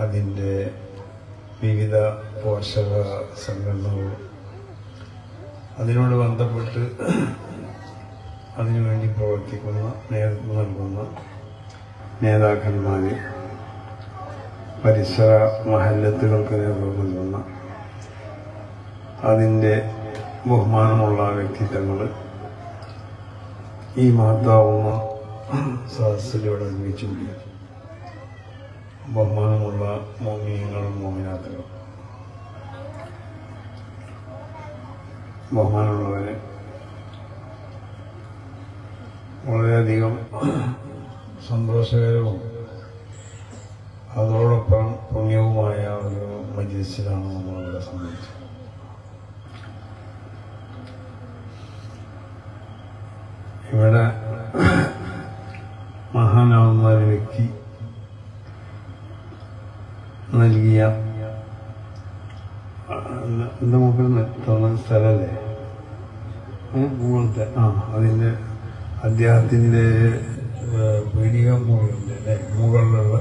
അതിന്റെ വിവിധ പോഷക സംഘടനകളും അതിനോട് ബന്ധപ്പെട്ട് അതിനുവേണ്ടി പ്രവർത്തിക്കുന്ന നേതൃത്വം നൽകുന്ന നേതാക്കന്മാർ പരിസര മഹല്ലത്തുകൾക്ക് നേതൃത്വം നൽകുന്ന അതിന്റെ ബഹുമാനമുള്ള വ്യക്തിത്വങ്ങൾ ഈ മഹത്താവുന്ന സദസ്സിലൂടെ ഒരുമിച്ച് ബഹുമാനമുള്ള മോമിയങ്ങളും മോമിനാഥകളും ബഹുമാനമുള്ളവരെ വളരെയധികം സന്തോഷകരവും അതോടൊപ്പം പുണ്യവുമായ ഒരു മജിസിലാണ് നമ്മളിവിടെ സംബന്ധിച്ചത് ഇവിടെ മഹാനാവുന്ന ഒരു വ്യക്തി നൽകിയ എന്റെ മുമ്പിൽ തന്ന സ്ഥലല്ലേ ഏ, മുകളിലത്തെ ആ അതിന്റെ അദ്ദേഹത്തിന്റെ പീഡിക മുകളിലെ മുകളിലുള്ള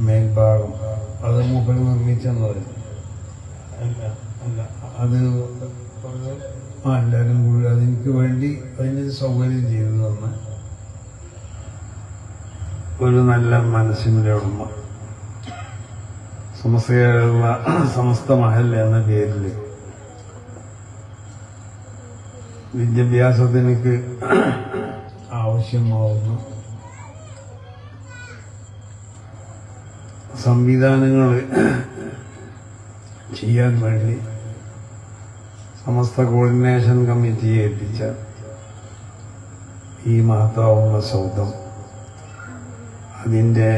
മേൽഭാഗം അത് മുമ്പിൽ നിർമ്മിച്ചെന്നത് അത് ആ എല്ലാവരും കൂടി അതെനിക്ക് വേണ്ടി അതിന് സൗകര്യം ചെയ്തു തന്ന ഒരു നല്ല മനസ്സിന്റെ ഉടമ. സമസ്തയുള്ള സമസ്ത മഹൽ എന്ന പേരിൽ വിദ്യാഭ്യാസത്തിനക്ക് ആവശ്യമാവുന്ന സംവിധാനങ്ങൾ ചെയ്യാൻ വേണ്ടി സമസ്ത കോർഡിനേഷൻ കമ്മിറ്റിയെ ഏൽപ്പിച്ച ഈ മഹത്താവുന്ന സൗദം അതിന്റെ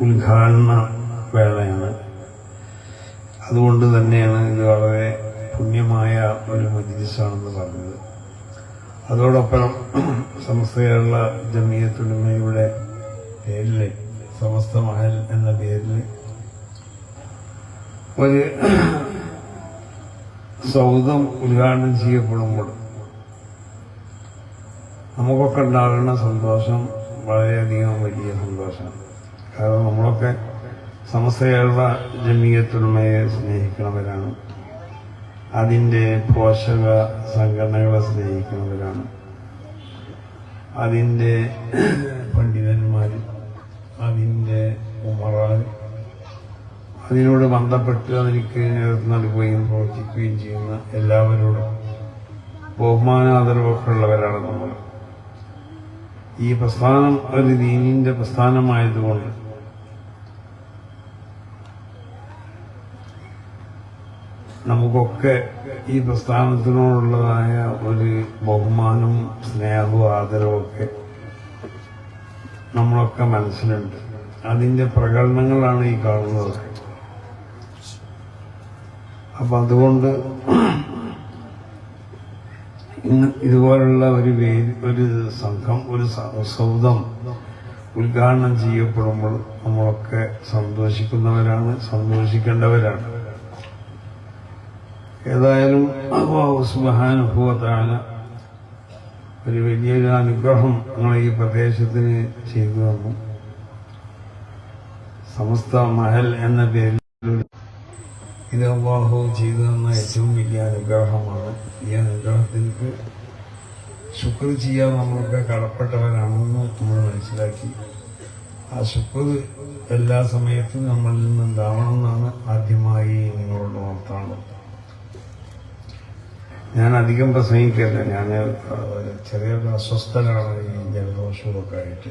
ഉദ്ഘാടന വേളയാണ് അതുകൊണ്ട് തന്നെയാണ് ഇത് വളരെ പുണ്യമായ ഒരു മജിലിസാണെന്ന് പറഞ്ഞത്. അതോടൊപ്പം സമസ്ത കേരള ജമീയത്തുടമയുടെ പേരിൽ സമസ്ത മഹൽ എന്ന പേരിൽ ഒരു സൗദം ഉദ്ഘാടനം ചെയ്യപ്പെടുമ്പോൾ നമുക്കൊക്കെ ഉണ്ടാകുന്ന സന്തോഷം വളരെയധികം വലിയ സന്തോഷമാണ്. കാരണം നമ്മളൊക്കെ സമസ്ത ജമീയത്തുടമയെ സ്നേഹിക്കുന്നവരാണ്. അതിന്റെ പോഷക സംഘടനകളെ സ്നേഹിക്കുന്നവരാണ്. അതിന്റെ പണ്ഡിതന്മാർ അതിന്റെ ഉമറാൻ അതിനോട് ബന്ധപ്പെട്ട് അതിലേക്ക് നേതൃത്വം നൽകുകയും പ്രവർത്തിക്കുകയും ചെയ്യുന്ന എല്ലാവരോടും ബഹുമാന ആദരവൊക്കെ ഉള്ളവരാണ് നമ്മൾ. ഈ പ്രസ്ഥാനം ഒരു ദീനിന്റെ പ്രസ്ഥാനമായതുകൊണ്ട് നമുക്കൊക്കെ ഈ പ്രസ്ഥാനത്തിനോടുള്ളതായ ഒരു ബഹുമാനവും സ്നേഹവും ആദരവും ഒക്കെ നമ്മളൊക്കെ മനസ്സിലുണ്ട്. അതിന്റെ പ്രകടനങ്ങളാണ് ഈ കാണുന്നത് അപ്പൊ അതുകൊണ്ട് ഇന്ന് ഇതുപോലുള്ള ഒരു വേദി ഒരു സംഘം ഒരു സൗദം ഉദ്ഘാടനം ചെയ്യപ്പെടുമ്പോൾ നമ്മളൊക്കെ സന്തോഷിക്കുന്നവരാണ് സന്തോഷിക്കേണ്ടവരാണ്. ഏതായാലും സുബഹാനുഭവത്താണ് ഒരു വലിയൊരു അനുഗ്രഹം നമ്മളെ ഈ പ്രദേശത്തിന് ചെയ്തു തന്നു. സമസ്ത മഹൽ എന്ന പേരിൽ ഇത് അള്ളാഹു ചെയ്തു തന്ന ഏറ്റവും വലിയ അനുഗ്രഹമാണ്. ഈ അനുഗ്രഹത്തിലേക്ക് ശുക്ർ ചെയ്യാൻ നമ്മളൊക്കെ കടപ്പെട്ടവരാണെന്ന് നമ്മൾ മനസ്സിലാക്കി. ആ ശുക്ർ എല്ലാ സമയത്തും നമ്മളിൽ നിന്ന് ഉണ്ടാവണം എന്നാണ് ആദ്യമായി നിങ്ങളോട് ഓർത്താണുള്ളത്. ഞാൻ അധികം പ്രസംഗിക്കല്ല ഞാൻ ചെറിയൊരു അസ്വസ്ഥനാണ് ഈ ജലദോഷമൊക്കെ ആയിട്ട്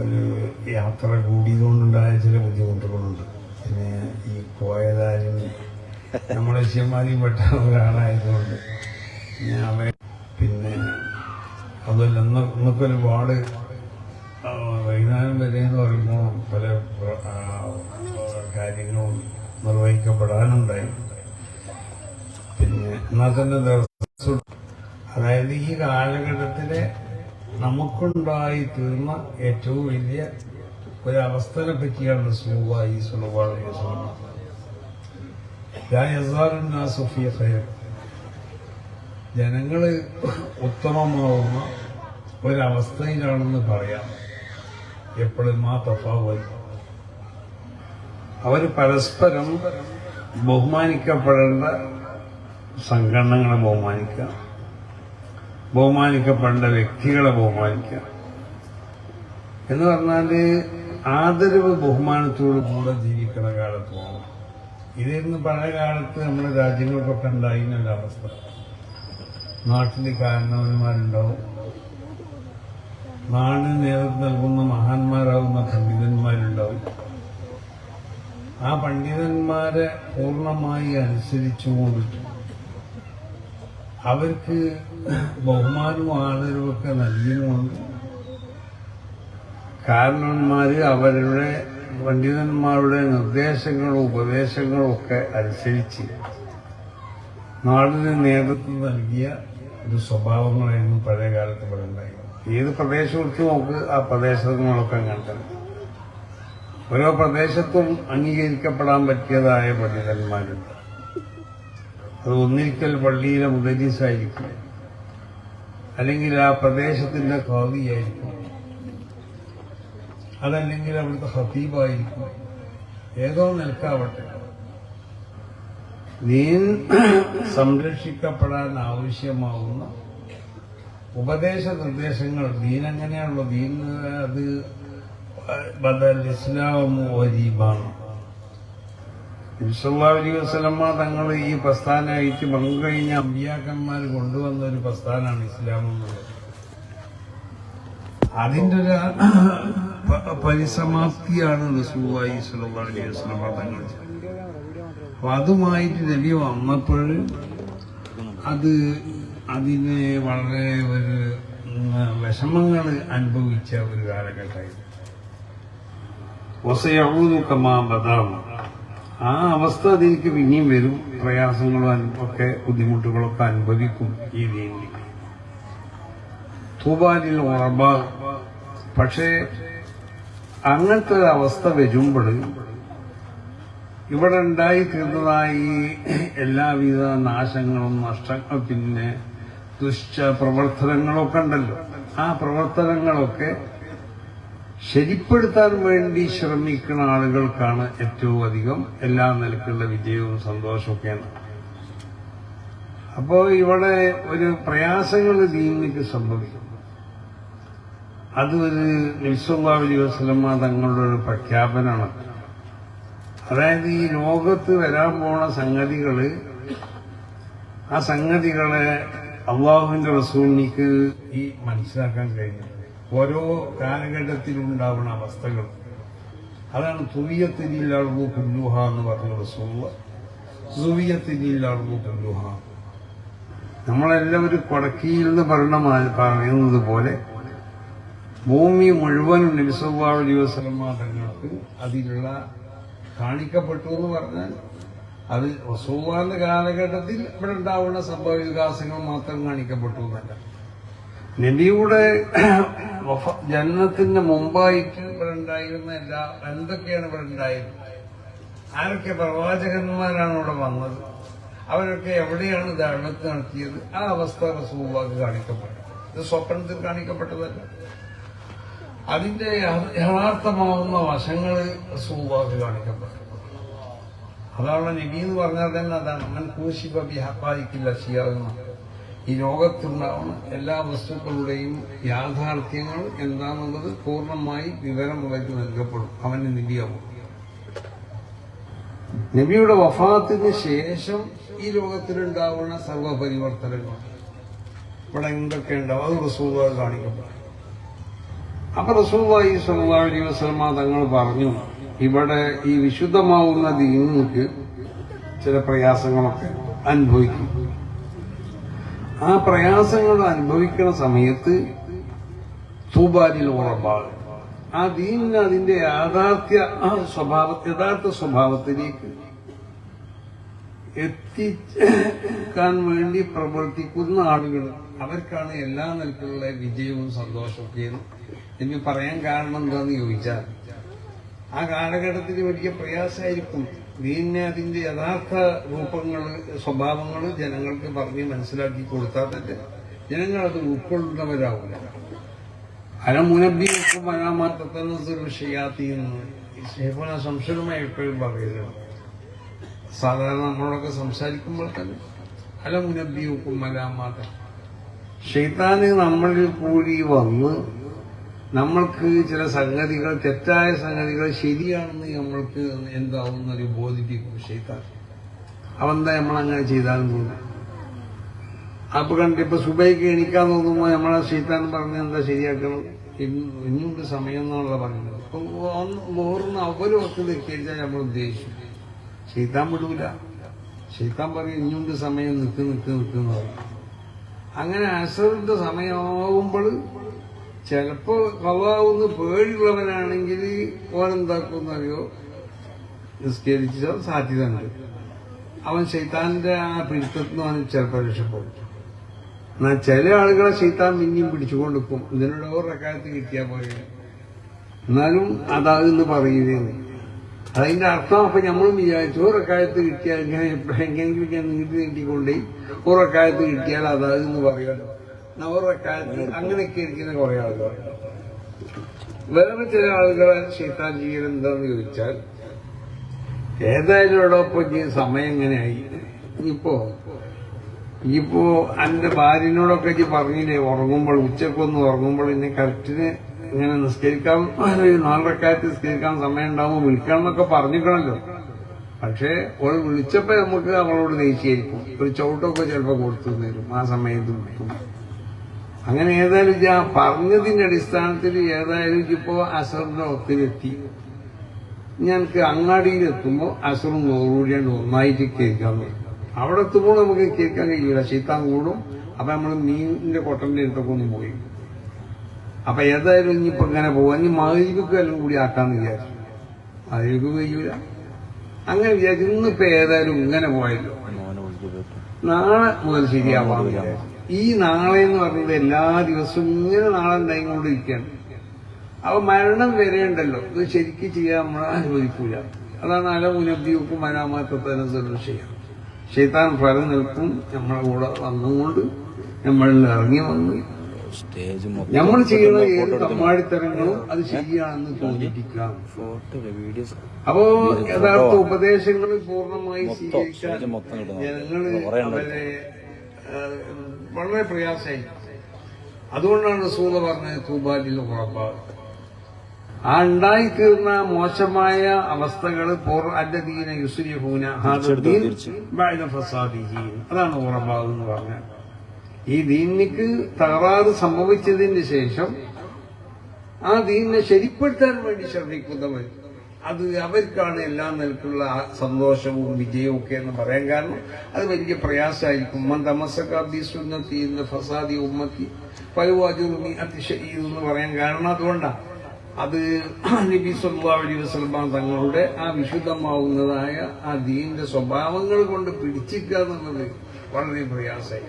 ഒരു യാത്ര കൂടിയതുകൊണ്ടുണ്ടായ ചില ബുദ്ധിമുട്ടുകളുണ്ട്. പിന്നെ ഈ പോയതാരും നമ്മളെ ശിവമാരിയും പെട്ട ഒരാളായതുകൊണ്ട് ഞാൻ പിന്നെ അതുമല്ല ഇന്ന് ഇന്നൊക്കെ ഒരുപാട് വൈകുന്നേരം വരെ എന്ന് പറയുമ്പോൾ പല കാര്യങ്ങളും നിർവഹിക്കപ്പെടാനുണ്ടായി. എന്നാൽ തന്നെ ദിവസം അതായത് ഈ കാലഘട്ടത്തിലെ നമുക്കുണ്ടായി തീർന്ന ഏറ്റവും വലിയ ഒരു ഒരവസ്ഥനെ പറ്റിയാണ് സുഖമായി സുലഭായ സുഫിയ ഖൈർ. ജനങ്ങൾ ഉത്തമമാവുന്ന ഒരവസ്ഥയിലാണെന്ന് പറയാം. എപ്പോഴും ആ തഫാവൽ. അവർ പരസ്പരം ബഹുമാനിക്കപ്പെടേണ്ട സംഘടനകളെ ബഹുമാനിക്കുക. ബഹുമാനിക്കപ്പെടേണ്ട വ്യക്തികളെ ബഹുമാനിക്കുക. എന്ന് പറഞ്ഞാൽ ആദരവ് ബഹുമാനത്തോടു കൂടെ ജീവിക്കുന്ന കാലത്ത് പോകണം. ഇതായിരുന്നു പഴയ കാലത്ത് നമ്മുടെ രാജ്യങ്ങൾക്കൊക്കെ ഉണ്ടായിരുന്ന അവസ്ഥ. നാട്ടിൽ കാരണവന്മാരുണ്ടാവും. നാടിന് നേതൃത്വം നൽകുന്ന മഹാന്മാരാകുന്ന പണ്ഡിതന്മാരുണ്ടാവും. ആ പണ്ഡിതന്മാരെ പൂർണമായി അനുസരിച്ചുകൊണ്ട് അവർക്ക് ബഹുമാനവും ആദരവും ഒക്കെ നൽകിയുമുണ്ട് കാരണന്മാർ അവരുടെ പണ്ഡിതന്മാരുടെ നിർദ്ദേശങ്ങളും ഉപദേശങ്ങളും ഒക്കെ അനുസരിച്ച് നാടിന് നേതൃത്വം നൽകിയ ഒരു സ്വഭാവങ്ങളായിരുന്നു പഴയ കാലത്ത് ഇവിടെ ഉണ്ടായിരുന്നത്. ഏത് പ്രദേശം എടുത്ത് നമുക്ക് ആ പ്രദേശങ്ങളൊക്കെ അങ്ങനെ ഓരോ പ്രദേശത്തും അംഗീകരിക്കപ്പെടാൻ പറ്റിയതായ പണ്ഡിതന്മാരുണ്ട്. അത് ഒന്നിരിക്കൽ പള്ളിയിലെ മുദരീസായിരിക്കും അല്ലെങ്കിൽ ആ പ്രദേശത്തിന്റെ ഖാദിയായിരിക്കും. അതല്ലെങ്കിൽ അവിടുത്തെ ഹബീബായിരിക്കും ഏതോ നിൽക്കാവട്ടെ നീ സംരക്ഷിക്കപ്പെടാൻ ആവശ്യമാവുന്ന ഉപദേശ നിർദ്ദേശങ്ങൾ. ദീൻ എങ്ങനെയാണല്ലോ ദീൻ അത് ബദൽ ഇസ്ലാമോ വരീബാണ്. അലൈഹി വസ്ലമ്മ തങ്ങൾ ഈ പ്രസ്ഥാനമായിട്ട് പങ്കുകഴിഞ്ഞ അമ്പിയാക്കന്മാർ കൊണ്ടുവന്ന ഒരു പ്രസ്ഥാനമാണ് ഇസ്ലാം എന്നുള്ളത്. അതിന്റെ ഒരു പരിസമാപ്തിയാണ് സ്വല്ലല്ലാഹു അലൈഹി തങ്ങൾ അപ്പൊ അതുമായിട്ട് രവി വന്നപ്പോൾ അത് അതിന് വളരെ ഒരു വിഷമങ്ങൾ അനുഭവിച്ച ഒരു കാലഘട്ടമായിരുന്നു. ഒസയഊദു കമാ ബദാം ആ അവസ്ഥ അതിലേക്ക് പിന്നെയും വരും. പ്രയാസങ്ങളും ഒക്കെ ബുദ്ധിമുട്ടുകളൊക്കെ അനുഭവിക്കും ഈ ദീനിൽ തൂബാലിൽ ഉറബ. പക്ഷേ അങ്ങനത്തെ ഒരു അവസ്ഥ വരുമ്പോൾ ഇവിടെ ഉണ്ടായി തീർന്നതായി എല്ലാവിധ നാശങ്ങളും നഷ്ടങ്ങളും പിന്നെ ദുഷ്ട പ്രവർത്തനങ്ങളൊക്കെ ഉണ്ടല്ലോ. ആ പ്രവർത്തനങ്ങളൊക്കെ ശരിപ്പെടുത്താൻ വേണ്ടി ശ്രമിക്കുന്ന ആളുകൾക്കാണ് ഏറ്റവും അധികം എല്ലാ നിലക്കുള്ള വിജയവും സന്തോഷമൊക്കെയാണ്. അപ്പോ ഇവിടെ ഒരു പ്രയാസങ്ങൾ ദീനിക്ക് സംഭവിക്കും അത് ഒരു നിസ്വല്ലാവലി വസ്ലമ തങ്ങളുടെ ഒരു പ്രഖ്യാപനമാണ്. അതായത് ഈ ലോകത്ത് വരാൻ പോണ സംഗതികൾ ആ സംഗതികളെ അള്ളാഹുവിന്റെ റസൂലിക്ക് ഈ മനസ്സിലാക്കാൻ കഴിഞ്ഞു. ഓരോ കാലഘട്ടത്തിലുണ്ടാവുന്ന അവസ്ഥകൾ. അതാണ് തുവിയത്തിനില്ലാളു കുല്ലുഹ എന്ന് പറഞ്ഞ റസൂള്ള തുവിയത്തിനില്ലളവു കുല്ലുഹ നമ്മളെല്ലാവരും കൊടക്കിയിൽ നിന്ന് പറഞ്ഞ പറയുന്നത് പോലെ ഭൂമി മുഴുവനും നിസ്വഭാവ അലൈഹി വസല്ലമ തങ്ങൾക്ക് അതിലുള്ള കാണിക്കപ്പെട്ടു എന്ന് പറഞ്ഞാൽ അത് റസൂവാന്റെ കാലഘട്ടത്തിൽ ഇവിടെ ഉണ്ടാവുന്ന സംഭവ വികാസങ്ങൾ മാത്രം കാണിക്കപ്പെട്ടു എന്നല്ല. നബിയുടെ ജനനത്തിന് മുമ്പായിട്ട് ഇവിടെ ഉണ്ടായിരുന്ന എല്ലാ എന്തൊക്കെയാണ് ഇവിടെ ഉണ്ടായിരുന്നത്? ആരൊക്കെ പ്രവാചകന്മാരാണ് ഇവിടെ വന്നത്? അവരൊക്കെ എവിടെയാണ് ദാഴ്വത്ത് നടത്തിയത്? ആ അവസ്ഥ റസൂബാക്ക് കാണിക്കപ്പെട്ടു. ഇത് സ്വപ്നത്തിൽ കാണിക്കപ്പെട്ടതല്ല. അതിന്റെ യഥ- യഥാർത്ഥമാവുന്ന വശങ്ങൾ റസൂബാക്ക് കാണിക്കപ്പെട്ടു. അതാണ് നബി എന്ന് പറഞ്ഞാൽ തന്നെ അതാണ്. മൻ കൂശിപ്പ ബിഹക്കായിക്കില്ല ചെയ്യാവുന്ന ഈ ലോകത്തുണ്ടാവുന്ന എല്ലാ വസ്തുക്കളുടെയും യാഥാർത്ഥ്യങ്ങൾ എന്താണെന്നുള്ളത് പൂർണമായി വിവരം അവർക്ക് നൽകപ്പെടും. അവന് നബിയാവും. നബിയുടെ വഫാത്തിന് ശേഷം ഈ ലോകത്തിലുണ്ടാവുന്ന സർവപരിവർത്തനങ്ങൾ ഇവിടെ എന്തൊക്കെ ഉണ്ടാവും? അത് റസൂൽ കാണിക്കപ്പെടും. അപ്പൊ സല്ലല്ലാഹു അലൈഹി വസല്ലമ തങ്ങൾ പറഞ്ഞു ഇവിടെ ഈ വിശുദ്ധമാവുന്ന ദീനിക്ക് ചില പ്രയാസങ്ങളൊക്കെ അനുഭവിക്കും. ആ പ്രയാസങ്ങൾ അനുഭവിക്കുന്ന സമയത്ത് തൂബാലിൽ ഉറപ്പാണ് ആ ദീനിന് അതിന്റെ യാഥാർത്ഥ്യ സ്വഭാവ യഥാർത്ഥ സ്വഭാവത്തിലേക്ക് എത്തിക്കാൻ വേണ്ടി പ്രവർത്തിക്കുന്ന ആളുകൾ. അവർക്കാണ് എല്ലാ നിലക്കുള്ള വിജയവും സന്തോഷമൊക്കെയും എനിക്ക് പറയാൻ കാരണം എന്താന്ന് ചോദിച്ചാൽ ആ കാലഘട്ടത്തിൽ വലിയ പ്രയാസമായിരിക്കും. ദീനിനെ അതിന്റെ യഥാർത്ഥ രൂപങ്ങൾ സ്വഭാവങ്ങൾ ജനങ്ങൾക്ക് പറഞ്ഞ് മനസ്സിലാക്കി കൊടുത്താൽ തന്നെ അത് ഉൾക്കൊള്ളുന്നവരാവില്ല അലമുനബിയൊക്കെ മനാമാറ്റത്തിന് ചെയ്യാത്തീന്ന് ഷെയ്ഖുന സംശയമായി എപ്പോഴും പറയുന്നത്. സാധാരണ നമ്മളൊക്കെ സംസാരിക്കുമ്പോൾ തന്നെ അല മുനബിയൂക്കും മലാമാത ഷെയ്ത്താന് നമ്മളിൽ കൂടി വന്ന് നമ്മൾക്ക് ചില സംഗതികൾ തെറ്റായ സംഗതികൾ ശരിയാണെന്ന് നമ്മൾക്ക് എന്താവുന്നൊരു ബോധിപ്പിക്കും ഷെയ്ത്താൻ അവന്താ നമ്മളങ്ങനെ ചെയ്താലും തോന്നും അപ്പൊ കണ്ടിപ്പോ സുബൈക്ക് എണീക്കാൻ തോന്നുമ്പോ നമ്മളെ ഷെയ്ത്താൻ പറഞ്ഞ എന്താ ശരിയാക്കണം ഇന്ന് ഇന്നുണ്ട് സമയം എന്നുള്ള പറഞ്ഞത്. അപ്പൊ ഓർന്ന് അവരും ഒക്കെ നിൽക്കാൻ നമ്മൾ ഉദ്ദേശിച്ചു. ഷെയ്ത്താൻ വിടൂല. ഷെയ്ത്താൻ പറയും ഇന്നുണ്ട് സമയം നിൽക്ക് നിൽക്ക് നിൽക്കുന്നു അങ്ങനെ അസറിന്റെ സമയമാകുമ്പോൾ ചിലപ്പോ കവാവുന്ന പേടിയുള്ളവനാണെങ്കിൽ ഓനെന്താക്കുന്നറിയോ നിസ്കരിച്ച സാധ്യത ഉണ്ട് അവൻ ശൈത്താന്റെ ആ പിടുത്തത്തിൽ നിന്ന് അവൻ ചിലപ്പോൾ രക്ഷപ്പെടും. എന്നാൽ ചില ആളുകളെ ശൈത്താൻ പിന്നെയും പിടിച്ചുകൊണ്ട് നിൽക്കും ഇതിനോട് ഓരക്കാലത്ത് കിട്ടിയാൽ പോലെ എന്നാലും അതാകുന്ന് പറയുകയാണ്. അതിന്റെ അർത്ഥം അപ്പൊ നമ്മളും വിചാരിച്ചു ഓരക്കാലത്ത് കിട്ടിയാൽ ഇങ്ങനെ എപ്പോഴെങ്കിലും നീട്ടി നീട്ടിക്കൊണ്ടേ ഓരക്കാലത്ത് കിട്ടിയാൽ അതാകുന്ന് പറയുമല്ലോ എന്നാ ഓരക്കാലത്ത് അങ്ങനെയൊക്കെ ഇരിക്കുന്ന കുറെ ആളുകൾ വേറെ ചില ആളുകളെ ശൈത്താൻ ചോദിച്ചാൽ ഏതായാലും ഇപ്പൊ ഈ സമയം എങ്ങനെയായി? ഇപ്പോ ഇപ്പോ എന്റെ ഭാര്യനോടൊക്കെ ഇജ്ജ് പറഞ്ഞില്ലേ ഉറങ്ങുമ്പോൾ ഉച്ചക്കൊന്ന് ഉറങ്ങുമ്പോൾ ഇന്നെ കറക്റ്റിന് ഇങ്ങനെ നിസ്കരിക്കാൻ നാലരക്കാലത്ത് നിസ്കരിക്കാൻ സമയം ഉണ്ടാവുമ്പോൾ വിളിക്കണം എന്നൊക്കെ പറഞ്ഞിക്കണല്ലോ. പക്ഷേ ഓൾ വിളിച്ചപ്പോ നമുക്ക് അവളോട് ദേഷ്യായിരിക്കും. ഒരു ചവിട്ടൊക്കെ ചിലപ്പോൾ കൊടുത്തു തരും ആ സമയത്ത് വിളിക്കും അങ്ങനെ ഏതായാലും ഞാൻ പറഞ്ഞതിന്റെ അടിസ്ഥാനത്തിൽ ഏതായാലും ഇപ്പോ അസറിന്റെ ഒത്തിലെത്തി ഞങ്ങൾക്ക് അങ്ങാടിയിലെത്തുമ്പോൾ അസറും നോറൂടിയാണ് ഒന്നായിട്ട് കേൾക്കാൻ അവിടെ എത്തുമ്പോൾ നമുക്ക് കേൾക്കാൻ കഴിയില്ല ശീത്താൻ കൂടും. അപ്പൊ നമ്മൾ മീനിന്റെ കൊട്ടന്റെ അടുത്തൊക്കെ ഒന്ന് പോയി. അപ്പൊ ഏതായാലും ഇനിയിപ്പോ ഇങ്ങനെ പോകാം ഇനി മകരിക്കൊക്കെ എല്ലാം കൂടി ആക്കാന്ന് വിചാരിച്ചു. മകരിക്ക് കഴിയൂല. അങ്ങനെ വിചാരിച്ചു. ഇന്നിപ്പോ ഏതായാലും ഇങ്ങനെ പോയല്ലോ. നാളെ മുതൽ ശരിയാവാന്ന് വിചാരിച്ചു. ഈ നാളെ എന്ന് പറയുന്നത് എല്ലാ ദിവസവും ഇങ്ങനെ നാളെ ഉണ്ടായിക്കൊണ്ടിരിക്കുകയാണ് അപ്പൊ മരണം വരെ ഉണ്ടല്ലോ. ഇത് ശരിക്കും ചെയ്യാൻ നമ്മൾ അനുവദിക്കൂല. അതാണ് അല മുനബിയൊക്കെ മനാമാത്തതിനെ ചെയ്യാം. ഷെയ്ത്താൻ ഫലം നിൽക്കും. നമ്മളെ കൂടെ വന്നുകൊണ്ട് നമ്മളിൽ ഇറങ്ങി വന്ന് നമ്മൾ ചെയ്യുന്ന ഏത് തമ്മാടിത്തരങ്ങളും അത് ശരിയാണെന്ന് തോന്നിപ്പിക്കാം. അപ്പോ യഥാർത്ഥ ഉപദേശങ്ങൾ പൂർണമായി സ്വീകരിക്കാൻ ജനങ്ങൾ അവരെ വളരെ പ്രയാസമായി. അതുകൊണ്ടാണ് റസൂല പറഞ്ഞത് തൂബാലിൽ ഉറപ്പ് ആ ഉണ്ടായിത്തീർന്ന മോശമായ അവസ്ഥകൾ അല്ലദീന യുസുരിഹൂന അതാണ് ഉറപ്പാവ് പറഞ്ഞ പറഞ്ഞത്. ഈ ദീനിക്ക് തകരാറ് സംഭവിച്ചതിന് ശേഷം ആ ദീനിനെ ശരിപ്പെടുത്താൻ വേണ്ടി ശ്രമിക്കുന്നവർ അത് അവർക്കാണ് എല്ലാ നിലക്കുള്ള സന്തോഷവും വിജയവും ഒക്കെ എന്ന് പറയാൻ കാരണം അത് വലിയ പ്രയാസമായിരിക്കും. ഉമ്മൻ തമസക ബി സുന്നത്തി ഇന്ന് ഫസാദി ഉമ്മത്തി പലുവാജുറുമി അതിശയി എന്ന് പറയാൻ കാരണം അതുകൊണ്ടാണ് അത് നബി സല്ലല്ലാഹു അലൈഹി തങ്ങളുടെ ആ വിശുദ്ധമാവുന്നതായ ആ ദീന്റെ സ്വഭാവങ്ങൾ കൊണ്ട് പിടിച്ചിക്കുക എന്നുള്ളത് വളരെ പ്രയാസമായി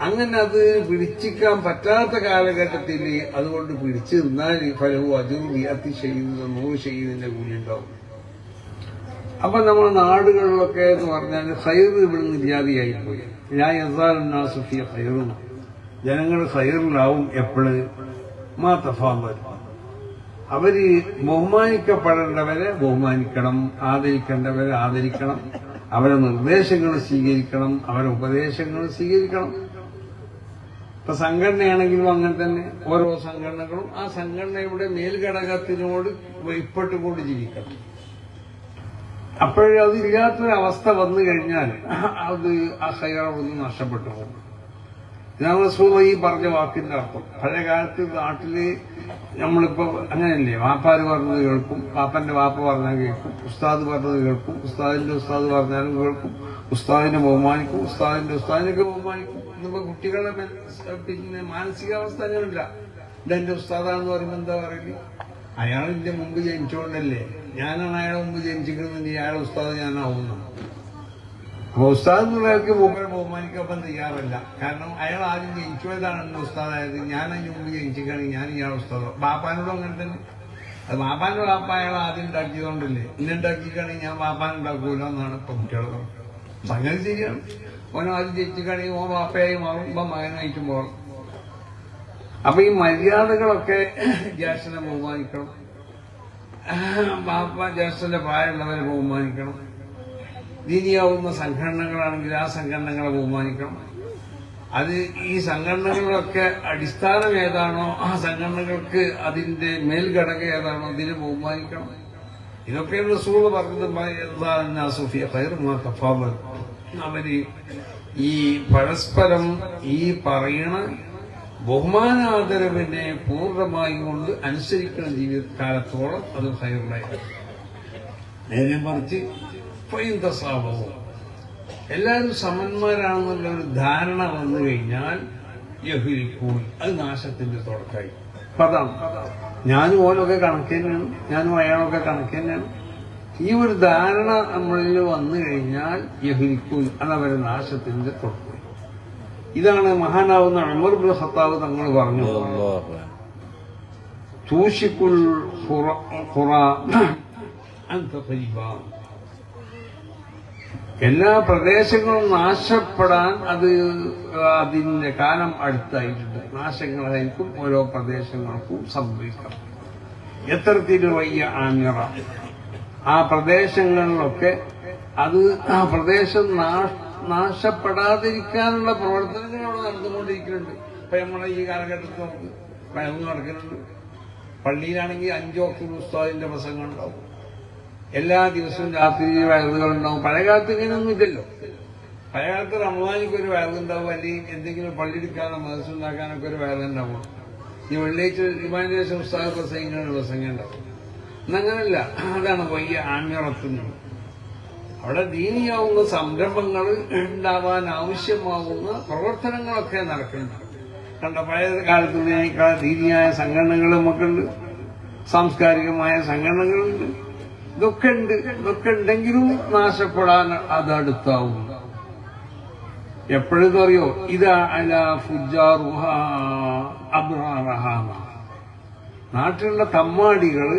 അങ്ങനെ അത് പിടിച്ചിക്കാൻ പറ്റാത്ത കാലഘട്ടത്തിൽ അതുകൊണ്ട് പിടിച്ചു നിന്നാൽ ഫലവും അജൂബി ചെയ്യുന്ന നൂറ് ചെയ്യുന്നതിന്റെ കൂലി ഉണ്ടാവും അപ്പൊ നമ്മുടെ നാടുകളിലൊക്കെ എന്ന് പറഞ്ഞാൽ ഹൈർ ഇവിടുന്ന് ഇല്ലാതെയായി പോയി ഞാൻ യഥാസുഫിയ ഹൈറും ജനങ്ങൾ ഹൈറിലാവും എപ്പോഴും. മാ തഫാവൽ അവർ ബഹുമാനിക്കപ്പെടേണ്ടവരെ ബഹുമാനിക്കണം ആദരിക്കേണ്ടവരെ ആദരിക്കണം അവരെ നിർദ്ദേശങ്ങൾ സ്വീകരിക്കണം അവരെ ഉപദേശങ്ങൾ സ്വീകരിക്കണം. ഇപ്പൊ സംഘടനയാണെങ്കിലും അങ്ങനെ തന്നെ. ഓരോ സംഘടനകളും ആ സംഘടനയുടെ മേൽഘടകത്തിനോട് ഇപ്പെട്ടുകൊണ്ട് ജീവിക്കണം. അപ്പോഴേ അതില്ലാത്തൊരവസ്ഥ വന്നു കഴിഞ്ഞാൽ അത് ആ ഹൈറവൊന്നും നഷ്ടപ്പെട്ടു പോകും. ഇതാണ് റസൂൽ ഈ പറഞ്ഞ വാക്കിന്റെ അർത്ഥം. പഴയ കാലത്ത് നാട്ടിൽ നമ്മളിപ്പോ അങ്ങനെയല്ലേ വാപ്പാര് പറഞ്ഞത് കേൾക്കും പാപ്പന്റെ വാപ്പ പറഞ്ഞാൽ കേൾക്കും ഉസ്താദ് പറഞ്ഞത് കേൾക്കും ഉസ്താദിന്റെ ഉസ്താദ് പറഞ്ഞാലും കേൾക്കും ഉസ്താദിനെ ബഹുമാനിക്കും ഉസ്താദിന്റെ ഉസ്താദിനൊക്കെ ബഹുമാനിക്കും. ഇന്നിപ്പോ കുട്ടികളുടെ പിന്നെ മാനസികാവസ്ഥ അങ്ങനെയില്ല. ഇതെന്റെ ഉസ്താദാന്ന് പറയുമ്പോ എന്താ പറയൽ? അയാൾ എന്റെ മുമ്പ് ജനിച്ചുകൊണ്ടല്ലേ ഞാനാണ് അയാളെ മുമ്പ് ജനിച്ചിരിക്കുന്നത്. അയാളെ ഉസ്താദ് ഞാനാവുന്നു. അപ്പൊ ഉസ്താദ് എന്നുള്ളവർക്ക് മൂപ്പരെ ബഹുമാനിക്കപ്പം തയ്യാറല്ല. കാരണം അയാൾ ആദ്യം ജനിച്ചതാണ് എന്റെ ഉസ്താദായത്. ഞാൻ അതിന് മുമ്പ് ജനിച്ചിരിക്കുകയാണെങ്കിൽ ഞാൻ ഇയാളെ ഉസ്താദ്. ബാപ്പാനോടും അങ്ങനെ തന്നെ. അത് ബാപ്പാന്റെ ബാപ്പ അയാൾ ആദ്യം ഉണ്ടാക്കിയതുകൊണ്ടല്ലേ. ഇന്നെ ഉണ്ടാക്കിയിരിക്കുകയാണെങ്കിൽ ഞാൻ എന്നാണ് ഇപ്പൊ കുട്ടികളെ സംഗതി ശരിയാണ്. ഓൻ ആദ്യം ജനിച്ചിരിക്കുകയാണെങ്കിൽ ഓൻ വാപ്പയായി മാറുമ്പോ മകനായിട്ട് പോകണം. അപ്പൊ ഈ മര്യാദകളൊക്കെ ജ്യേഷ്ഠനെ ബഹുമാനിക്കണം. ബാപ്പ ജ്യേഷ്ഠന്റെ പ്രായമുള്ളവരെ ബഹുമാനിക്കണം. ദീനിയാവുന്ന സംഘടനകളാണെങ്കിൽ ആ സംഘടനകളെ ബഹുമാനിക്കണം. അത് ഈ സംഘടനകളൊക്കെ അടിസ്ഥാനം ഏതാണോ ആ സംഘടനകൾക്ക് അതിന്റെ മേൽഘടക ഏതാണോ അതിനെ ബഹുമാനിക്കണം. ഇതൊക്കെ റസൂൾ പറഞ്ഞത് സുഫിയ തഫാബൽ അവർ ഈ പരസ്പരം ഈ പറയണ ബഹുമാനാദരവിനെ പൂർണമായി കൊണ്ട് അനുസരിക്കുന്ന ജീവിതകാലത്തോളം അത് ഹൈറുണ്ടായിരുന്നു നേരെ മറിച്ച് സ്വയന്തസാപവും എല്ലാവരും സമന്മാരാണെന്നുള്ള ഒരു ധാരണ വന്നു കഴിഞ്ഞാൽ യഹുരിക്കൂൾ അത് നാശത്തിന്റെ തുടക്കമായി പദം ഞാനും ഓനൊക്കെ കണക്ക് ഞാനും അയാളൊക്കെ കണക്ക് ഈ ഒരു ധാരണ നമ്മളിൽ വന്നു കഴിഞ്ഞാൽ യഹുരിക്കൂൾ അത് അവരെ നാശത്തിന്റെ തുടക്കം ഇതാണ് മഹാനാവുന്ന അമർ ബിൻ ഖത്താബ് തങ്ങൾ പറഞ്ഞു അന്ത എല്ലാ പ്രദേശങ്ങളും നാശപ്പെടാൻ അത് അതിന്റെ കാലം അടുത്തായിട്ടുണ്ട്. നാശങ്ങളായിരിക്കും ഓരോ പ്രദേശങ്ങൾക്കും സംഭവിക്കാം. എത്ര തിരുവയ്യ ആമിറ? ആ പ്രദേശങ്ങളിലൊക്കെ അത് ആ പ്രദേശം നാശപ്പെടാതിരിക്കാനുള്ള പ്രവർത്തനങ്ങൾ അവിടെ നടന്നുകൊണ്ടിരിക്കുന്നുണ്ട്. ഇപ്പൊ നമ്മളെ ഈ കാലഘട്ടത്തിൽ നമുക്ക് ഭയം നടക്കുന്നുണ്ട്. പള്ളിയിലാണെങ്കിൽ അഞ്ചോ ഉസ്താദിന്റെ പ്രസംഗം എല്ലാ ദിവസവും രാത്രി വയറുകളുണ്ടാവും പഴയകാലത്ത് പഴയ കാലത്ത് ഇങ്ങനെയൊന്നും ഇല്ലല്ലോ. പഴയ കാലത്ത് റമദാനിക്ക് ഒരു വയറുണ്ടാവും അല്ലെങ്കിൽ എന്തെങ്കിലും പള്ളിയെടുക്കാനോ മനസ്സുണ്ടാക്കാനൊക്കെ ഒരു വയറുണ്ടാവും ഈ വെള്ളിയാഴ്ച ഇമാനേഷൻ ഉസ്താദ പ്രസംഗങ്ങളുടെ പ്രസംഗം ഉണ്ടാവും. ഇന്നങ്ങനല്ല അതാണ് വയ്യ ആമ്യറത്തുന്നത് അവിടെ ദീനിയാവുന്ന സംരംഭങ്ങൾ ഉണ്ടാവാൻ ആവശ്യമാവുന്ന പ്രവർത്തനങ്ങളൊക്കെ നടക്കുന്നുണ്ട്. കണ്ട പഴയ കാലത്തുള്ളതിനേക്കാൾ ദീനിയായ സംഘടനകൾ നമുക്കുണ്ട് സാംസ്കാരികമായ സംഘടനകളുണ്ട് ഇതൊക്കെ ഉണ്ട്. ഇതൊക്കെ ഉണ്ടെങ്കിലും നാശപ്പെടാൻ അത് അടുത്താവും. എപ്പോഴും അറിയോ? ഇതാ അല ഫുജാറുഹ അബ്രാറഹ നാട്ടിലുള്ള തമ്മാടികൾ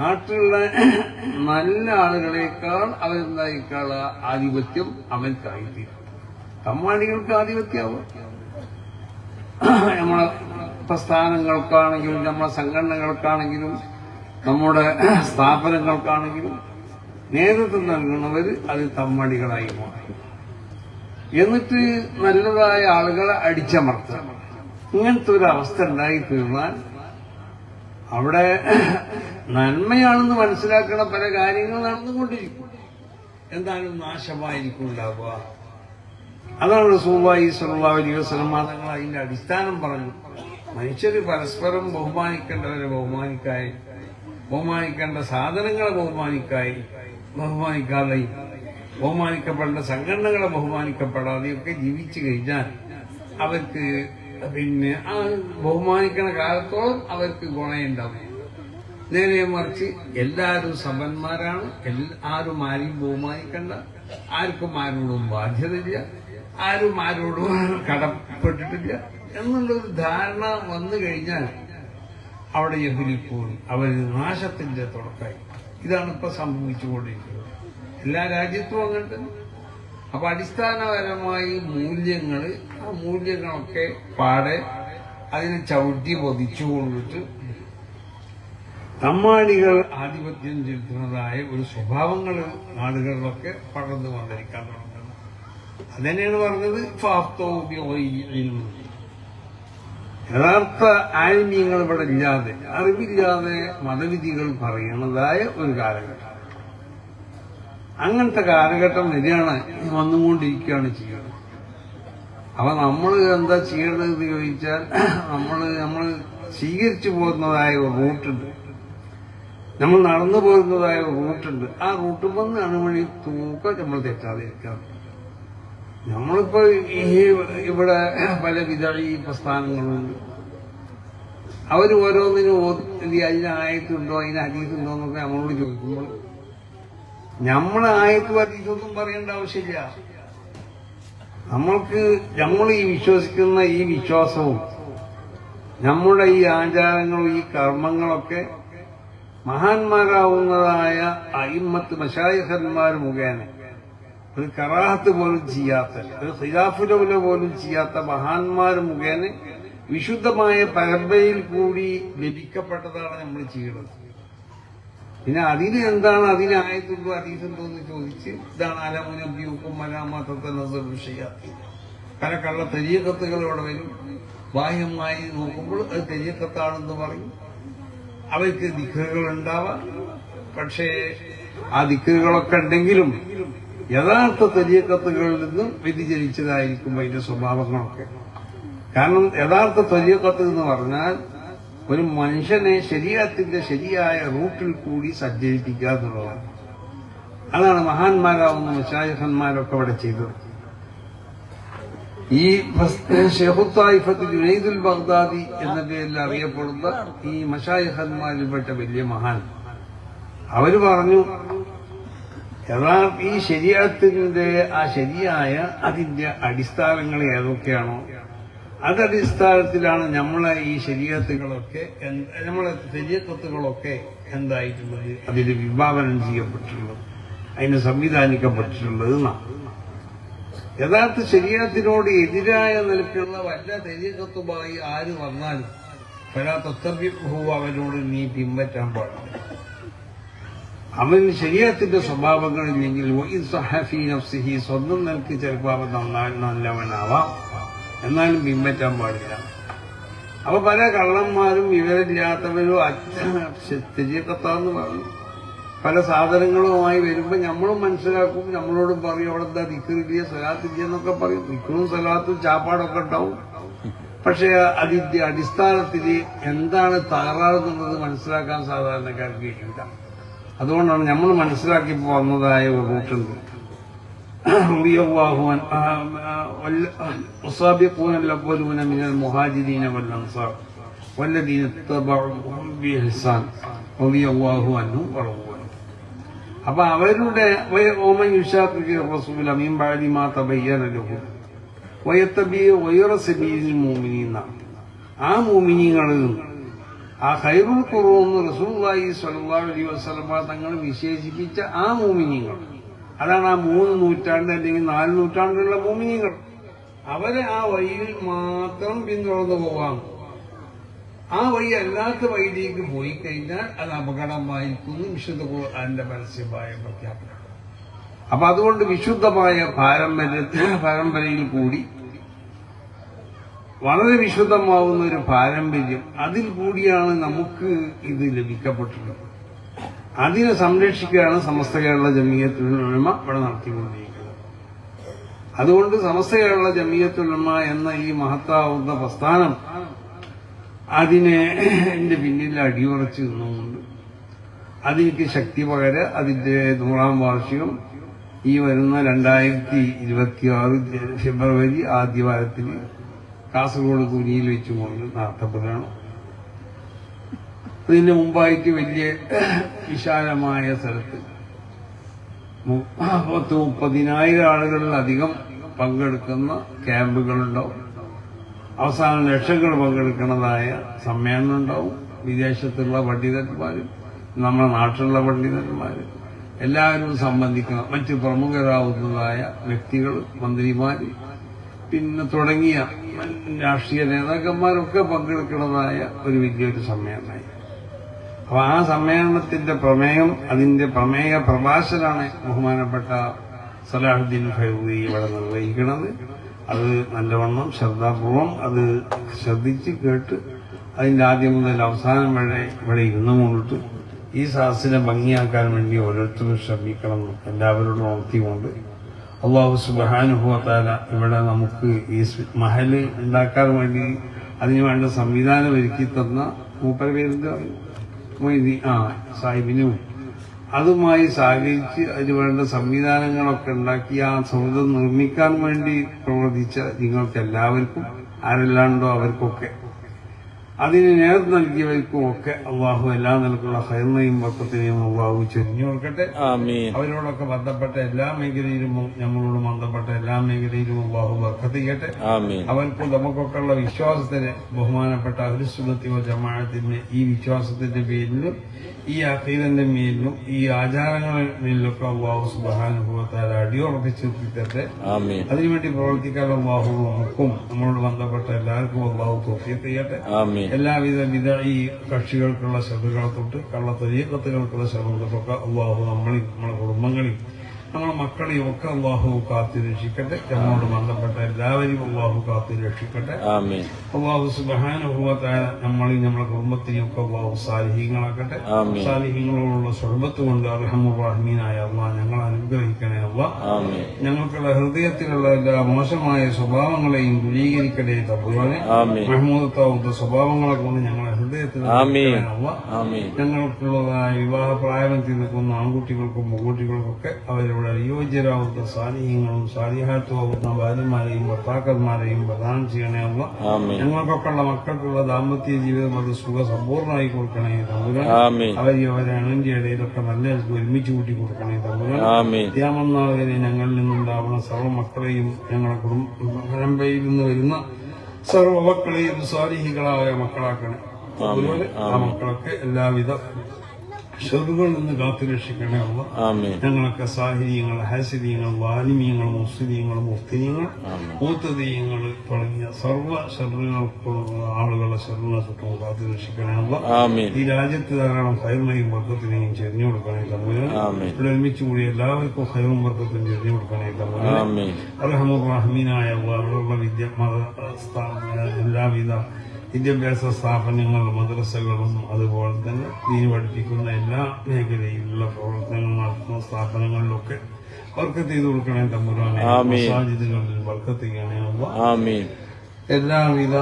നാട്ടിലുള്ള നല്ല ആളുകളേക്കാൾ അവരെന്തായിക്കാള ആധിപത്യം അവൻക്കായിത്തീരും. തമ്മാടികൾക്ക് ആധിപത്യമാവും നമ്മളെ പ്രസ്ഥാനങ്ങൾക്കാണെങ്കിലും നമ്മളെ സംഘടനകൾക്കാണെങ്കിലും നമ്മുടെ സ്ഥാപനങ്ങൾക്കാണെങ്കിലും നേതൃത്വം നൽകുന്നവർ അത് തമ്മടികളായി എന്നിട്ട് നല്ലതായ ആളുകളെ അടിച്ചമർത്തുക. ഇങ്ങനത്തെ ഒരു അവസ്ഥ ഉണ്ടായി തീർന്നാൽ അവിടെ നന്മയാണെന്ന് മനസ്സിലാക്കുന്ന പല കാര്യങ്ങൾ നടന്നുകൊണ്ടിരിക്കും. എന്തായാലും നാശമായിരിക്കും ഉണ്ടാവുക അതാണ് റസൂലുള്ളാഹി സ്വല്ലല്ലാഹു അലൈഹി തങ്ങൾ അതിന്റെ അടിസ്ഥാനം പറഞ്ഞു. മനുഷ്യർ പരസ്പരം ബഹുമാനിക്കേണ്ടവരെ ബഹുമാനിക്കായി ബഹുമാനിക്കേണ്ട സാധനങ്ങളെ ബഹുമാനിക്കായി ബഹുമാനിക്കാതെ ബഹുമാനിക്കപ്പെടേണ്ട സംഘടനകളെ ബഹുമാനിക്കപ്പെടാതെയൊക്കെ ജീവിച്ചു കഴിഞ്ഞാൽ അവർക്ക് പിന്നെ ആ ബഹുമാനിക്കണ കാലത്തോളം അവർക്ക് ഗുണമുണ്ടാവും നേരെ മറിച്ച് എല്ലാവരും സമന്മാരാണ് എല്ലാ- ആരും ആരെയും ബഹുമാനിക്കണ്ട. ആർക്കും ആരോടും ബാധ്യതയില്ല. ആരും ആരോടും കടപ്പെട്ടിട്ടില്ല. എന്നുള്ളൊരു ധാരണ വന്നു കഴിഞ്ഞാൽ അവിടെ യഹുലിപ്പോൾ അവർ നാശത്തിന്റെ തുടക്കമായി ഇതാണ് ഇപ്പൊ സംഭവിച്ചുകൊണ്ടിരിക്കുന്നത്. എല്ലാ രാജ്യത്തും അങ്ങനെ അപ്പൊ അടിസ്ഥാനപരമായി മൂല്യങ്ങൾ ആ മൂല്യങ്ങളൊക്കെ പാടെ അതിനെ ചവിട്ടി പൊതിച്ചു കൊണ്ടിട്ട് തമ്മാടികൾ ആധിപത്യം ചെലുത്തുന്നതായ ഒരു സ്വഭാവങ്ങൾ നാടുകളിലൊക്കെ പടർന്നു വന്നിരിക്കാൻ തുടങ്ങുന്നത് അതന്നെയാണ് പറഞ്ഞത് ഫാഫ്തോബ്യോയിലും യഥാർത്ഥ ആത്മീയങ്ങൾ ഇവിടെ ഇല്ലാതെ അറിവില്ലാതെ മതവിധികൾ പറയുന്നതായ ഒരു കാലഘട്ടം. അങ്ങനത്തെ കാലഘട്ടം വരികയാണ് വന്നുകൊണ്ടിരിക്കുകയാണ് ചെയ്യുന്നത്. അപ്പൊ നമ്മൾ എന്താ ചെയ്യേണ്ടത് ചോദിച്ചാൽ നമ്മൾ നമ്മൾ സ്വീകരിച്ചു പോകുന്നതായ ഒരു റൂട്ടുണ്ട്. നമ്മൾ നടന്നു പോകുന്നതായ റൂട്ടുണ്ട്. ആ റൂട്ട് വന്ന് അണുമണി തൂക്കം നമ്മൾ തെറ്റാതിരിക്കാം നമ്മളിപ്പോ ഈ ഇവിടെ പല വിധ പ്രസ്ഥാനങ്ങളുണ്ട് അവർ ഓരോന്നിനും അതിന് ആയത്തുണ്ടോ അതിന് ഹരീസുണ്ടോ എന്നൊക്കെ നമ്മളോട് ചോദിക്കുമ്പോൾ നമ്മളെ ആയത്തും ഹരീസൊന്നും പറയേണ്ട ആവശ്യമില്ല. നമ്മൾക്ക് നമ്മൾ ഈ വിശ്വസിക്കുന്ന ഈ വിശ്വാസവും നമ്മുടെ ഈ ആചാരങ്ങളും ഈ കർമ്മങ്ങളൊക്കെ മഹാന്മാരാവുന്നതായ അയിമ്മത്ത് മഷായഹന്മാർ മുഖേന. ഒരു കറാഹത്ത് പോലും ചെയ്യാത്ത ഒരു ഖിലാഫുലൗല പോലും ചെയ്യാത്ത മഹാന്മാർ മുഖേന വിശുദ്ധമായ പരമ്പരയിൽ കൂടി ലഭിക്കപ്പെട്ടതാണ് നമ്മൾ ചെയ്യുന്നത് പിന്നെ അതിന് എന്താണ് അതിന് ആയത്തുണ്ടോ എന്ന് ചോദിച്ച്? ഇതാണ് അലമുനബ്യൂക്കും മലാമാത്തത്തെ നസറുഷിയാത്തി പല കള്ള തെരിയക്കത്തുകളോടെ വരും. ബാഹ്യമായി നോക്കുമ്പോൾ അത് തെരിയക്കത്താണെന്ന് പറയും. അവർക്ക് ദിക്കറുകൾ ഉണ്ടാവാം പക്ഷേ ആ ദിക്കറുകളൊക്കെ ഉണ്ടെങ്കിലും യഥാർത്ഥ തെരിയക്കത്തുകളിൽ നിന്നും വ്യതിചലിച്ചതായിരിക്കും അതിന്റെ സ്വഭാവങ്ങളൊക്കെ. കാരണം യഥാർത്ഥ തൊലിയക്കത്ത് എന്ന് പറഞ്ഞാൽ ഒരു മനുഷ്യനെ ശരീരത്തിന്റെ ശരിയായ റൂട്ടിൽ കൂടി സഞ്ചരിപ്പിക്കുക എന്നുള്ളതാണ്. അതാണ് മഹാന്മാരാവുന്ന മുഷാഹിഖന്മാരൊക്കെ ഇവിടെ ചെയ്തത്. ഈ ഷെഹുത്തായിഫത്ത് ജുനൈദുൽ ബഗ്ദാദി എന്ന പേരിൽ അറിയപ്പെടുന്ന ഈ മഷായിഖന്മാരിൽപ്പെട്ട വലിയ മഹാൻ. അവർ പറഞ്ഞു യഥാർത്ഥ ഈ ശരിയാത്തിന്റെ ആ ശരിയായ അതിന്റെ അടിസ്ഥാനങ്ങൾ ഏതൊക്കെയാണോ? അതടിസ്ഥാനത്തിലാണ് നമ്മളെ ഈ ശരീരത്തുകളൊക്കെ നമ്മളെ ശരീരത്വത്തുകളൊക്കെ എന്തായിട്ടുള്ളത്? അതിൽ വിഭാവനം ചെയ്യപ്പെട്ടിട്ടുള്ളത് അതിന് സംവിധാനിക്കപ്പെട്ടിട്ടുള്ളത് എന്നാണ്. യഥാർത്ഥ ശരീരത്തിനോട് എതിരായ നിലക്കുള്ള വല്ല തെരീക്കത്തുമായി ആര് വന്നാലും പല തത്തവ്യഭൂ അവനോട് നീ പിൻപറ്റാൻ പാടില്ല. അവൻ ശരീരത്തിന്റെ സ്വഭാവങ്ങളില്ലെങ്കിൽ നഫ്സിഹി സ്വന്തം നിലയ്ക്ക് ചിലപ്പോൾ അവൻ നന്നാൽ നല്ലവനാവാം. എന്നാലും പിൻപറ്റാൻ പാടില്ല. അപ്പൊ പല കള്ളന്മാരും വിവരമില്ലാത്തവരും തെരീക്കത്താന്ന് പറഞ്ഞു. പല സാധനങ്ങളുമായി വരുമ്പോൾ നമ്മളും മനസ്സിലാക്കും നമ്മളോടും പറയും അവിടെ എന്താ ദിക്കറില്ല സലാത്തില്ല എന്നൊക്കെ പറയും ദിക്കറും സലാത്തും ചാപ്പാടൊക്കെ ഉണ്ടാവും പക്ഷെ അതിന്റെ അടിസ്ഥാനത്തിൽ എന്താണ് തകരാറെന്നുള്ളത് മനസ്സിലാക്കാൻ സാധാരണക്കാർക്ക് കഴിയില്ല അതുകൊണ്ടാണ് നമ്മൾ മനസ്സിലാക്കി പോന്നതായ ഒരു റൂട്ടുണ്ട് والسابقون الأولون من المهاجرين والأنصار والذين اتبعوهم بإحسان رضي الله عنهم ورضوا عنه അപ്പൊ അവരുടെ ഓമൻ യുഷാഖിക്ക് റസൂല മാ ആ മൂമിനികളിൽ ആ ഖൈറുൽ കുറവെന്ന് സ്വല്ലല്ലാഹു അലൈഹി വസല്ലമ തങ്ങൾ വിശേഷിപ്പിച്ച ആ മോമിനിയങ്ങൾ അതാണ് ആ മൂന്ന് നൂറ്റാണ്ട് അല്ലെങ്കിൽ നാല് നൂറ്റാണ്ടിലുള്ള മോമിനിയങ്ങൾ അവരെ ആ വഴിയിൽ മാത്രം പിന്തുടർന്നു പോവാം ആ വഴി അല്ലാത്ത വഴിയിലേക്ക് പോയി കഴിഞ്ഞാൽ അത് അപകടമായിരിക്കുന്നു. വിശുദ്ധ ഖുർആാന്റെ പരസ്യമായ പ്രഖ്യാപനം അപ്പൊ അതുകൊണ്ട് വിശുദ്ധമായ പാരമ്പര്യത്തിൽ പരമ്പരയിൽ കൂടി വളരെ വിശുദ്ധമാവുന്ന ഒരു പാരമ്പര്യം അതിൽ കൂടിയാണ് നമുക്ക് ഇത് ലഭിക്കപ്പെട്ടിട്ടുള്ളത്. അതിനെ സംരക്ഷിക്കുകയാണ് സമസ്ത കേരള ജമീയത്തുലമ ഇവിടെ നടത്തിക്കൊണ്ടിരിക്കുന്നത്. അതുകൊണ്ട് സമസ്ത കേരള ജമീയത്തുലമ എന്ന ഈ മഹത്താവുന്ന പ്രസ്ഥാനം അതിനെ എന്റെ പിന്നിൽ അടിയുറച്ച് നിന്നുകൊണ്ട് അതെനിക്ക് ശക്തി പകര അതിന്റെ നൂറാം വാർഷികം ഈ വരുന്ന രണ്ടായിരത്തി ഇരുപത്തിയാറ് ഫെബ്രുവരി ആദ്യ വാരത്തിൽ കാസർഗോഡ് കുനിയിൽ വെച്ചുകൊണ്ട് നടത്തപ്പെടുകയാണ് ഇതിന് മുമ്പായിട്ട് വലിയ വിശാലമായ സ്ഥലത്ത് പത്ത് മുപ്പതിനായിരം ആളുകളിലധികം പങ്കെടുക്കുന്ന ക്യാമ്പുകളുണ്ടാവും. അവസാനം ലക്ഷങ്ങൾ പങ്കെടുക്കുന്നതായ സമ്മേളനം ഉണ്ടാവും. വിദേശത്തുള്ള പണ്ഡിതന്മാരും നമ്മുടെ നാട്ടിലുള്ള പണ്ഡിതന്മാര് എല്ലാവരും സംബന്ധിക്കണം മറ്റ് പ്രമുഖരാവുന്നതായ വ്യക്തികൾ മന്ത്രിമാര് പിന്നെ തുടങ്ങിയ രാഷ്ട്രീയ നേതാക്കന്മാരൊക്കെ പങ്കെടുക്കുന്നതായ ഒരു വലിയൊരു സമ്മേളനമായി. അപ്പൊ ആ സമ്മേളനത്തിന്റെ പ്രമേയം അതിന്റെ പ്രമേയ പ്രഭാഷനാണ് ബഹുമാനപ്പെട്ട സലാഹുദ്ദീൻ ഫൈബി ഇവിടെ നിർവഹിക്കുന്നത്. അത് നല്ലവണ്ണം ശ്രദ്ധാപൂർവം അത് ശ്രദ്ധിച്ച് കേട്ട് അതിന്റെ ആദ്യം മുതൽ അവസാനം വരെ ഇവിടെ ഇരുന്നു കൊണ്ടിട്ട് ഈ സാഹസിനെ ഭംഗിയാക്കാൻ വേണ്ടി ഓരോരുത്തരും ശ്രമിക്കണം എല്ലാവരോടും ഉണർത്തിക്കൊണ്ട് അള്ളാഹു സുബാനുഭവത്താല ഇവിടെ നമുക്ക് ഈ മഹൽ ഉണ്ടാക്കാൻ വേണ്ടി അതിന് വേണ്ട സംവിധാനം ഒരുക്കി തന്ന മൂപ്പര മൊയ്തി ആ സാഹിബിനും അതുമായി സഹകരിച്ച് അതിന് വേണ്ട സംവിധാനങ്ങളൊക്കെ ഉണ്ടാക്കി ആ സൗഹൃദം നിർമ്മിക്കാൻ വേണ്ടി പ്രവർത്തിച്ച നിങ്ങൾക്ക് എല്ലാവർക്കും ആരെല്ലാണ്ടോ അവർക്കൊക്കെ. അതിന് നേർ നൽകിയവർക്കും ഒക്കെ അള്ളാഹു എല്ലാ നിലക്കുള്ള ഹൈറിനെയും വക്കത്തിനെയും അള്ളാഹു ചൊരിഞ്ഞു കൊടുക്കട്ടെ. അവരോടൊക്കെ ബന്ധപ്പെട്ട എല്ലാ മേഖലയിലും ഞങ്ങളോട് ബന്ധപ്പെട്ട എല്ലാ മേഖലയിലും അള്ളാഹു വർക്കത്തിക്കട്ടെ അവർക്കും നമുക്കൊക്കെ ഉള്ള വിശ്വാസത്തിന് ബഹുമാനപ്പെട്ട അഹുസുബത്തിയോ ജമാഅത്തിന് ഈ വിശ്വാസത്തിന്റെ പേരിലും ഈ അഖീദന്റെ മേലിലും ഈ ആചാരങ്ങളിലൊക്കെ വാഹു അള്ളാഹു സുബാനുഭവത്താൽ അടിയുറപ്പിച്ചു തരട്ടെ ആമീൻ. അതിനുവേണ്ടി പ്രവർത്തിക്കാൻ അള്ളാഹു നമുക്കും നമ്മളോട് ബന്ധപ്പെട്ട എല്ലാവർക്കും അള്ളാഹു തോഫിയത്ത് ചെയ്യട്ടെ. എല്ലാവിധ വിധ ഈ കക്ഷികൾക്കുള്ള ശ്രദ്ധകളെ തൊട്ട് കള്ള തൊരീക്കത്തുകൾക്കുള്ള ശ്രദ്ധ തൊട്ടൊക്കെ അള്ളാഹു നമ്മളെയും നമ്മുടെ കുടുംബങ്ങളെയും നമ്മളെ മക്കളെയും ഒക്കെ അള്ളാഹു കാത്തി രക്ഷിക്കട്ടെ. ഞങ്ങളോട് ബന്ധപ്പെട്ട എല്ലാവരെയും അള്ളാഹു കാത്തി രക്ഷിക്കട്ടെ. അള്ളാഹു സുബാനുഭവത്തായ നമ്മളെയും നമ്മുടെ കുടുംബത്തിനെയും ഒക്കെ അള്ളാഹു സാലിഹീങ്ങളാക്കട്ടെ. സാലിഹീങ്ങളോടുള്ള സ്വർബത്ത് കൊണ്ട് അർഹമുറാഹിമീനായ അള്ളാഹ് ഞങ്ങൾ അനുഗ്രഹിക്കണേ അള്ളാഹ് ഞങ്ങൾക്കുള്ള ഹൃദയത്തിലുള്ള എല്ലാ മോശമായ സ്വഭാവങ്ങളെയും ദൂരീകരിക്കട്ടെ തപ്പുവാനെ ആമീൻ. മഹമ്മദ് താവുന്ന സ്വഭാവങ്ങളെ കൊണ്ട് ഞങ്ങളെ ആമീൻ. ഞങ്ങൾക്കുള്ളതായ വിവാഹ പ്രായത്തിൽ നിൽക്കുന്ന ആൺകുട്ടികൾക്കും പെൺകുട്ടികൾക്കൊക്കെ അവരുടെ അനുയോജ്യരാകുന്ന സാന്നിധ്യങ്ങളും സാന്നിഹാത്വമാവുന്ന ഭാര്യമാരെയും ഭർത്താക്കന്മാരെയും പ്രദാനം ചെയ്യണേ അല്ല ആമീൻ. ഞങ്ങൾക്കൊക്കെ ഉള്ള മക്കൾക്കുള്ള ദാമ്പത്യ ജീവിതം അത് സുഖ സമ്പൂർണമായി കൊടുക്കണേ തമ്പുരാൻ. അവരെ അവരെ അണന്റെ ഇടയിലൊക്കെ നല്ല ഒരുമിച്ച് കൂട്ടി കൊടുക്കണേ തമ്പുരാൻ. ത്യാമനാൾ വരെ ഞങ്ങളിൽ നിന്നുണ്ടാവുന്ന സർവ മക്കളെയും ഞങ്ങളുടെ കുടുംബ പരമ്പരയിൽ നിന്ന് വരുന്ന സർവ മക്കളെയും സ്വാലിഹികളായ മക്കളാക്കണേ. അതുപോലെ ആ മക്കളൊക്കെ എല്ലാവിധ ഷെറുകളിൽ നിന്ന് കാത്തുരക്ഷിക്കണേ അല്ല ആമീൻ. ഞങ്ങളൊക്കെ സാഹിര്യങ്ങൾ ഹാസിര്യങ്ങൾ വാലിമീയങ്ങൾ മുസ്ലിങ്ങൾ മുഫ്തിനിയങ്ങൾ മൂത്തതീയങ്ങൾ തുടങ്ങിയ സർവ ഷെറുകൾക്കുള്ള ആളുകളെ ഷെറിനെ തൊട്ടും കാത്തുരക്ഷിക്കണേ അല്ല ആമീൻ. ഈ രാജ്യത്ത് ധാരാളം ഹൈറിനെയും വർഗത്തിനെയും ചെരിഞ്ഞു കൊടുക്കണേ തമ്മിൽ ഇവിടെ ഒരുമിച്ച് കൂടി എല്ലാവർക്കും ഹൈറും വർഗത്തിനും ചെരിഞ്ഞു കൊടുക്കണേ തമ്മിൽ അർഹമുറഹമീനായ അവിടെയുള്ള വിദ്യ മത എല്ലാവിധ വിദ്യാഭ്യാസ സ്ഥാപനങ്ങൾ മദ്രസകളും അതുപോലെ തന്നെ നീ പഠിപ്പിക്കുന്ന എല്ലാ മേഖലയിലുള്ള പ്രവർത്തനങ്ങൾ നടത്തുന്ന സ്ഥാപനങ്ങളിലൊക്കെ ബർക്കത്ത് ചെയ്ത് കൊടുക്കണേ തമ്പുരാനെ. മസാജിദുകളിൽ ചെയ്യണേ ആമീൻ. എല്ലാവിധ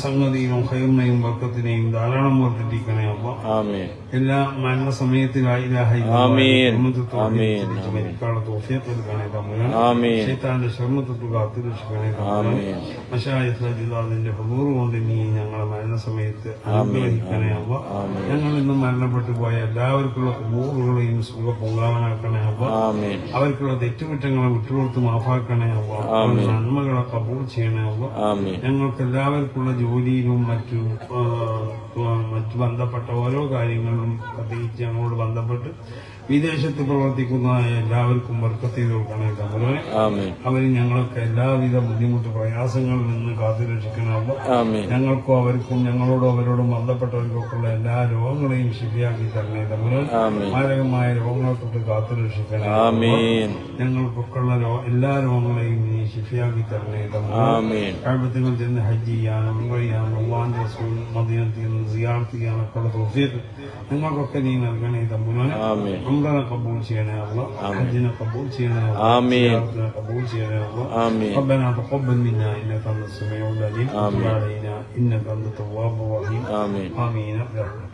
സംഗതിയും ഹൈമയും വർക്കത്തിനെയും ധാരാളം വർദ്ധിപ്പിക്കണേ അപ്പൊ എല്ലാ മരണ സമയത്തിലായി ശൈത്താന്റെ ശ്രമത്തൊട്ട് കാത്തുരക്ഷിക്കണേ മഷായിന്റെ ഹബൂറ് കൊണ്ട് നീ ഞങ്ങളെ മരണ സമയത്ത് അനുഗ്രഹിക്കണേ അപ്പൊ ഞങ്ങൾ ഇന്ന് മരണപ്പെട്ടു പോയ എല്ലാവർക്കുള്ള ഹബൂറുകളെയും സുഖ പൊങ്കാവനാക്കണേ അപ്പൊ അവർക്കുള്ള തെറ്റുകുറ്റങ്ങളെ വിട്ടുകൊടുത്ത് മാഫാക്കണേ അപ്പൊ നന്മകളെ കബൂൾ ചെയ്യണേ അപ്പൊ ഞങ്ങൾക്ക് എല്ലാവർക്കുള്ള ജോലിയിലും മറ്റു മറ്റു ബന്ധപ്പെട്ട ഓരോ കാര്യങ്ങളിലും പ്രത്യേകിച്ച് ഞങ്ങളോട് ബന്ധപ്പെട്ട് വിദേശത്ത് പ്രവർത്തിക്കുന്ന എല്ലാവർക്കും ബർക്കത്ത് ചെയ്ത് കൊടുക്കണേ തമ്പുരാനെ ആമീൻ. ഞങ്ങൾക്ക് എല്ലാവിധ ബുദ്ധിമുട്ട് പ്രയാസങ്ങളിൽ നിന്ന് കാത്തുരക്ഷിക്കണം ആമീൻ. ഞങ്ങൾക്കും അവർക്കും ഞങ്ങളോടും അവരോടും ബന്ധപ്പെട്ടവർക്കൊക്കെയുള്ള എല്ലാ രോഗങ്ങളെയും ശരിയാക്കി തരണേ തമ്മിൽ മാരകമായ രോഗങ്ങളെ തൊട്ട് കാത്തുരക്ഷിക്കണേ ഞങ്ങൾക്കൊക്കെയുള്ള എല്ലാ രോഗങ്ങളെയും നീ ശിഫിയാക്കി തരണേ തമ്മിൽ കഴിവത്തിൽ ചെന്ന് ഹജ്ജ് ചെയ്യാനും ചെയ്യാനും റസൂൽ മദീനത്തിൽ നിന്ന് സിയാർത്ത് ചെയ്യാനൊക്കെ ഉള്ള തോഫിയത്ത് ഞങ്ങൾക്കൊക്കെ നീ നൽകണേ തമ്പുരാനെ ആമീൻ ഉംറനെ കബൂൽ ചെയ്യണേ അള്ള ഹജ്ജിനെ കബൂൽ ചെയ്യണേ അള്ളാ. ആമീൻ സിയാറത്തിനെ കബൂൽ ചെയ്യണേ അള്ളാ. ആമീൻ ربنا تقبل منا انك انت السميع العليم آمين. وتب علينا انك انت التواب الرحيم ആമീൻ آمين برحمتك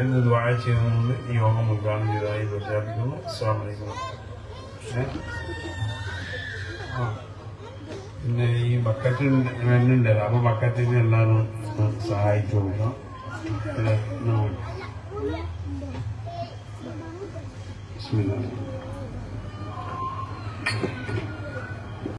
എന്ന് ദ്വാര ചെയ്യുന്നത് ഈ യോഗം ഉദ്ഘാടനം ചെയ്തതായി പ്രഖ്യാപിക്കുന്നു അസ്സാം വലൈക്കും ഏ? ആ. പിന്നെ ഈ ബക്കറ്റ് വരുന്നുണ്ടല്ലോ അപ്പൊ ബക്കറ്റിന് എല്ലാവരും സഹായിച്ചു കൊടുക്കാം بسم الله